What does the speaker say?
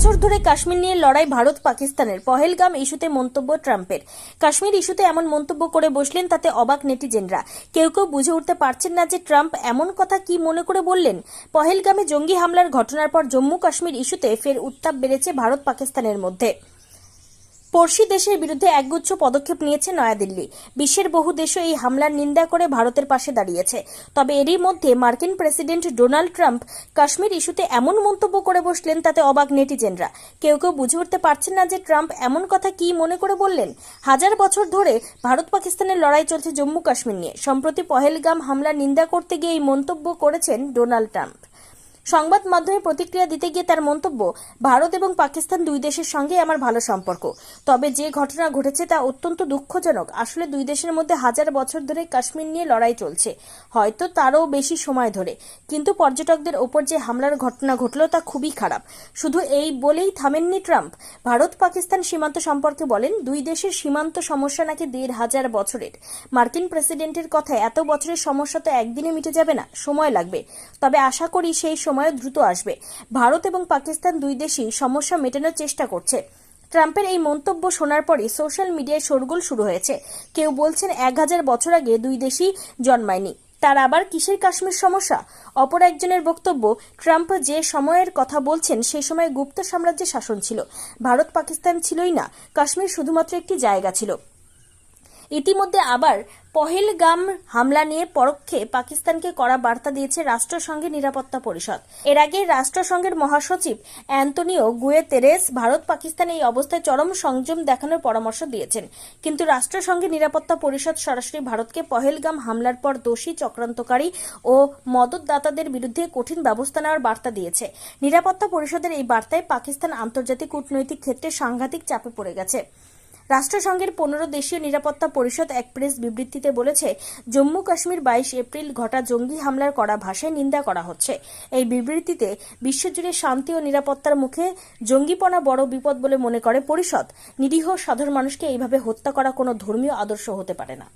বছর ধরে কাশ্মীর নিয়ে লড়াই ভারত পাকিস্তানের। পহেলগাম ইস্যুতে মন্তব্য ট্রাম্পের। কাশ্মীর ইস্যুতে এমন মন্তব্য করে বসলেন তাতে অবাক নেটিজেনরা। কেউ কেউ বুঝে উঠতে পারছেন না যে ট্রাম্প এমন কথা কি মনে করে বললেন। পহেলগামে জঙ্গি হামলার ঘটনার পর জম্মু কাশ্মীর ইস্যুতে ফের উত্তাপ বেড়েছে ভারত পাকিস্তানের মধ্যে। পড়শি দেশের বিরুদ্ধে একগুচ্ছ পদক্ষেপ নিয়েছে নয়াদিল্লি। বিশ্বের বহু দেশও এই হামলার নিন্দা করে ভারতের পাশে দাঁড়িয়েছে। তবে এরই মধ্যে মার্কিন প্রেসিডেন্ট ডোনাল্ড ট্রাম্প কাশ্মীর ইস্যুতে এমন মন্তব্য করে বসলেন তাতে অবাক নেটিজেনরা। কেউ কেউ বুঝে উঠতে পারছেন না যে ট্রাম্প এমন কথা কি মনে করে বললেন। হাজার বছর ধরে ভারত পাকিস্তানের লড়াই চলছে জম্মু কাশ্মীর নিয়ে। সম্প্রতি পহেলগাম হামলার নিন্দা করতে গিয়ে এই মন্তব্য করেছেন ডোনাল্ড ট্রাম্প। সংবাদ মাধ্যমে প্রতিক্রিয়া দিতে গিয়ে তার মন্তব্য, ভারত এবং পাকিস্তান দুই দেশের সঙ্গে আমার ভালো সম্পর্ক। তবে যে ঘটনা ঘটেছে তা অত্যন্ত দুঃখজনক। আসলে দুই দেশের মধ্যে হাজার বছর ধরে কাশ্মীর নিয়ে লড়াই চলছে। হয়তো তারও বেশি সময় ধরে। কিন্তু পর্যটকদের ওপর যে হামলার ঘটনা ঘটল তা খুবই খারাপ। শুধু এই বলেই থামেননি ট্রাম্প। ভারত পাকিস্তান সীমান্ত সম্পর্কে বলেন, দুই দেশের সীমান্ত সমস্যা নাকি দেড় হাজার বছরের। মার্কিন প্রেসিডেন্টের কথায়, এত বছরের সমস্যা তো একদিনে মিটে যাবে না, সময় লাগবে। তবে আশা করি সেই সময় দ্রুত আসবে। ভারত এবং পাকিস্তান দুই দেশই সমস্যা মেটানোর চেষ্টা করছে। ট্রাম্পের এই মন্তব্য শোনার পরে সোশ্যাল মিডিয়ায় শোরগোল শুরু হয়েছে। কেউ বলছেন এক হাজার বছর আগে দুই দেশই জন্মায়নি। তার আবার কিসের কাশ্মীর সমস্যা? অপর একজনের বক্তব্য, ট্রাম্প যে সময়ের কথা বলছেন সেই সময় গুপ্ত সাম্রাজ্যের শাসন ছিল। ভারত পাকিস্তান ছিলই না। কাশ্মীর শুধুমাত্র একটি জায়গা ছিল। ইতিমধ্যে আবার পহেলগাম হামলা নিয়ে পরোক্ষে পাকিস্তানকে কড়া বার্তা দিয়েছে রাষ্ট্রসংঘের নিরাপত্তা পরিষদ। এর আগে রাষ্ট্রসংঘের মহাসচিব অ্যান্তনিও গুয়েতেরেস ভারত পাকিস্তান এই অবস্থায় চরম সংযম দেখানোর পরামর্শ দিয়েছেন। কিন্তু রাষ্ট্রসংঘের নিরাপত্তা পরিষদ সরাসরি ভারতকে পহেলগাম হামলার পর দোষী, চক্রান্তকারী ও মদতদাতাদের বিরুদ্ধে কঠিন ব্যবস্থা নেওয়ার বার্তা দিয়েছে। নিরাপত্তা পরিষদের এই বার্তায় পাকিস্তান আন্তর্জাতিক কূটনৈতিক ক্ষেত্রে সাংঘাতিক চাপে পড়ে গেছে। রাষ্ট্রসংঘের পনেরো দেশীয় নিরাপত্তা পরিষদ এক প্রেস বিবৃতিতে বলেছে, জম্মু কাশ্মীর বাইশ এপ্রিল ঘটা জঙ্গি হামলার করা ভাষায় নিন্দা করা হচ্ছে। এই বিবৃতিতে বিশ্বজুড়ে শান্তি ও নিরাপত্তার মুখে জঙ্গিপনা বড় বিপদ বলে মনে করে পরিষদ। নিরীহ সাধারণ মানুষকে এইভাবে হত্যা করা কোনো ধর্মীয় আদর্শ হতে পারে না।